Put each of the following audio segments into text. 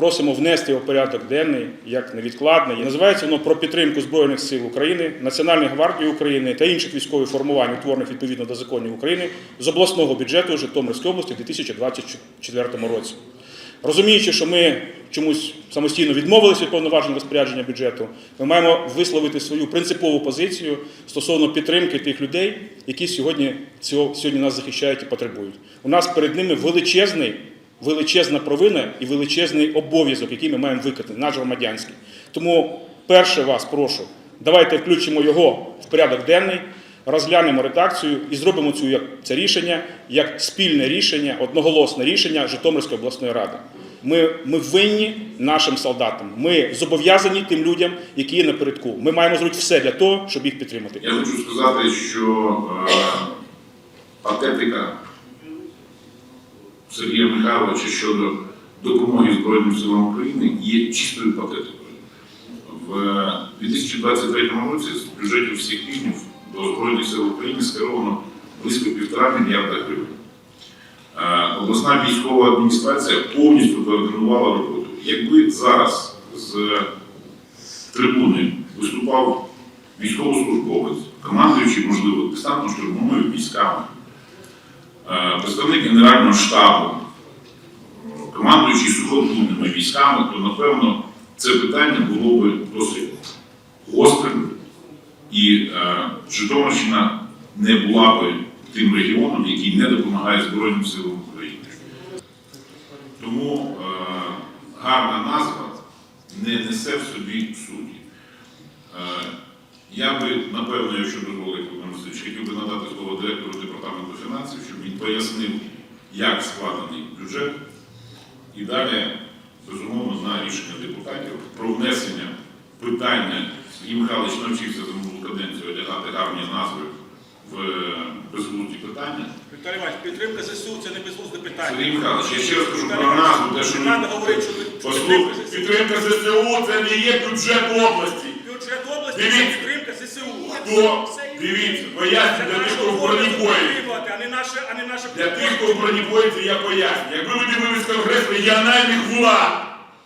Просимо внести його в порядок денний як невідкладний. І Називається воно про підтримку Збройних сил України, Національної гвардії України та інших військових формувань, утворених відповідно до законів України з обласного бюджету Житомирської області у 2024 році. Розуміючи, що ми чомусь самостійно відмовилися від повноважень розпорядження бюджету, ми маємо висловити свою принципову позицію стосовно підтримки тих людей, які сьогодні сьогодні нас захищають і потребують. У нас перед ними величезний, величезна провина і величезний обов'язок, який ми маємо виконати, наш громадянський. Тому перше вас прошу, давайте включимо його в порядок денний розглянемо редакцію і зробимо цю як це рішення як спільне рішення, одноголосне рішення Житомирської обласної ради. Ми, ми винні нашим солдатам. Ми зобов'язані тим людям, які є напередку. Ми маємо зробити все для того, щоб їх підтримати. Я хочу сказати, що е, патетика Сергія Михайловича щодо допомоги Збройним силам України є чистою патетикою. В 2023 році з бюджетів всіх рівнів до Збройних сил України скеровано близько півтора мільярда гривень. Е, Обласна військова адміністрація повністю координувала роботу. Якби зараз з трибуни виступав військовослужбовець, командуючий, можливо, десантно-штурмовими військами, е, представник Генерального штабу, командуючий сухопутними військами, то напевно це питання було би досить гострим, і е, Житомирщина не була би тим регіоном, який не допомагає Збройним силам України. Тому е, гарна назва не несе в собі суті. Е, Я би, напевно, якщо дозволить Володимир хотів би надати слово директору департаменту фінансів, пояснив, як складений бюджет, і далі, безумовно, на рішення депутатів про внесення питання. Сергій Михайлович навчився за минулу каденцію одягати гарні назви в е, безглузді питання. Віктор Іванович, підтримка ЗСУ це не безглузде питання. Сергій Михайлович, я ще раз кажу про назву, те, що не говорити, що ви Послухайте, підтримка ЗСУ це не є бюджет області. Бюджет області це Дивіться. підтримка ЗСУ. Хто? Дивіться, поясню для тих, хто в бронебої. а не Для тих, хто в бронебої, це я поясню. Якби ви дивились конгрес регіональних влад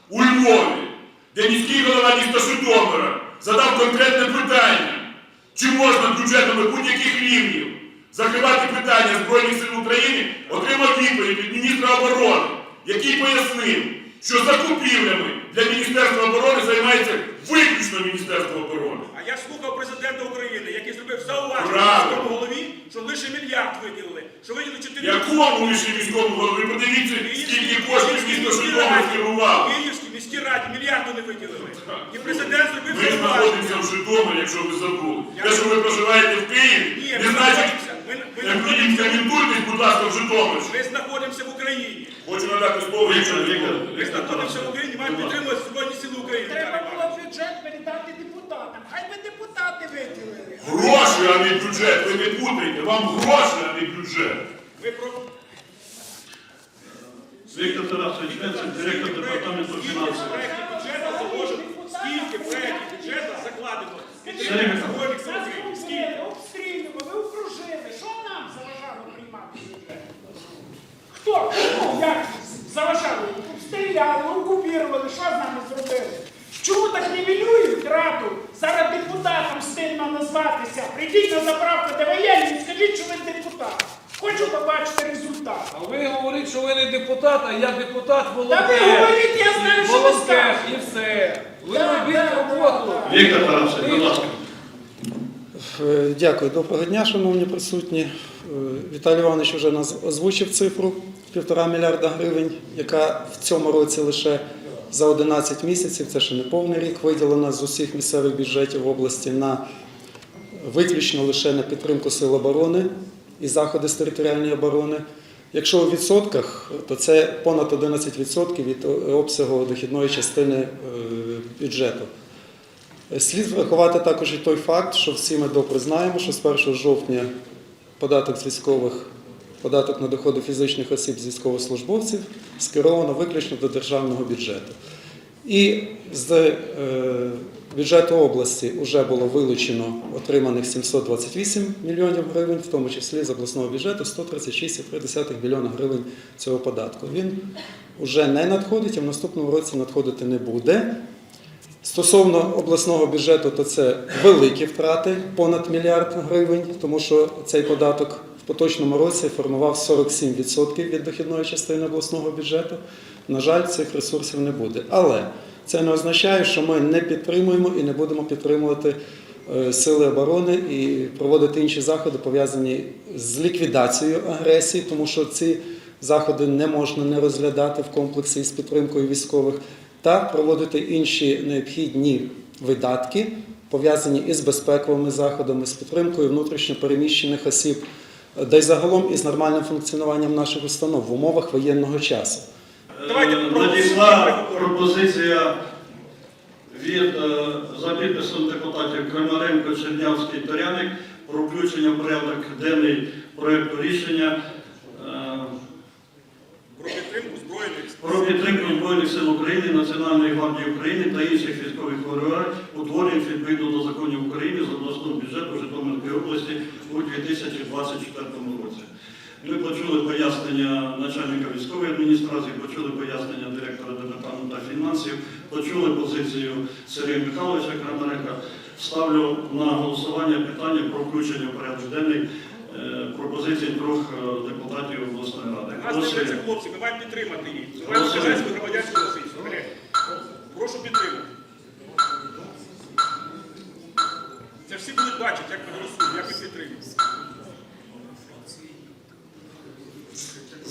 у Львові, де міський голова міста Житомира задав конкретне питання, чи можна бюджетами будь-яких рівнів закривати питання Збройних сил України, отримав відповідь від міністра оборони, який пояснив, що закупівлями для Міністерства оборони займається виключно Міністерство оборони. А я слухав президента України, який зробив зауваження міському голові, що лише мільярд виділили, що виділили 4 Якому лише військовому голові? Подивіться, скільки коштів місто Житомир керував. Київській міській раді мільярду не виділили. І президент зробив Ми знаходимося в Житомирі, якщо ви забули. Те, що ви проживаєте в Києві, не значить, як коментуйтесь, будь ласка, в Житомирі. ми знаходимося в Україні. Хочу надати слово, якщо не Ми знаходимося в Україні, маємо підтримувати Збройні Сили України. Треба було бюджет передати депутатам. Хай би депутати виділили. Гроші, а не бюджет, ви не путайте. Вам гроші, а не бюджет. Ви про Віктор Тарасович Венцев, директор департаменту скільки в фінансів. бюджету заложено, скільки в проєкті бюджету закладено підтримки Сергій Збройних Сил України? Стильно назватися. Прийдіть на заправку ДВЄ і скажіть, що ви депутат. Хочу побачити результат. А ви говорите, що ви не депутат, а я депутат Та волонтер. ви говорите, я знаю, що ви Волонтер скажете. і все. Ви Да, робіть да, роботу. да, да. Віктор Тарасович, будь ласка. Е, Дякую, доброго дня, шановні присутні. Е, Віталій Іванович вже нас озвучив цифру півтора мільярда гривень, яка в цьому році лише за 11 місяців, це ще не повний рік, виділена з усіх місцевих бюджетів області на виключно лише на підтримку сил оборони і заходи з територіальної оборони. Якщо у відсотках, то це понад 11% від обсягу дохідної частини е, бюджету. Слід врахувати також і той факт, що всі ми добре знаємо, що з 1 жовтня податок з військових, податок на доходи фізичних осіб з військовослужбовців скеровано виключно до державного бюджету. І з е, бюджету області вже було вилучено отриманих 728 мільйонів гривень, в тому числі з обласного бюджету 136,3 мільйона гривень цього податку. Він вже не надходить і в наступному році надходити не буде. Стосовно обласного бюджету, то це великі втрати, понад мільярд гривень, тому що цей податок в поточному році формував 47% від дохідної частини обласного бюджету. На жаль, цих ресурсів не буде. Але це не означає, що ми не підтримуємо і не будемо підтримувати е, сили оборони і проводити інші заходи, пов'язані з ліквідацією агресії, тому що ці заходи не можна не розглядати в комплексі із підтримкою військових, та проводити інші необхідні видатки, пов'язані із безпековими заходами, з підтримкою внутрішньо переміщених осіб, да й загалом із нормальним функціонуванням наших установ в умовах воєнного часу. Давайте Е, Надійшла пропозиція від е, за підписом депутатів Крамаренко, Чернявський, Торяник про включення в порядок денний проєкту рішення е, Про підтримку збройних сил. України, Національної гвардії України та інших військових формувань, утворюють відповідно до законів України з обласного бюджету Житомирської області у 2024 році. Ми почули пояснення начальника військової адміністрації, почули пояснення директора департаменту фінансів, почули позицію Сергія Михайловича Крамаренка. Ставлю на голосування питання про включення в порядок денний е, пропозицій трьох е, депутатів обласної ради. Нас Голосуємо. дивляться хлопці, ми маємо підтримати їх. Ми маємо Голосуємо. громадянську позицію. Прошу підтримати. Це всі будуть бачити, як ми голосуємо, як ми підтримуємо.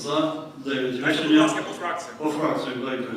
За 9. Дайте, будь ласка, по фракціям. по фракціям дайте.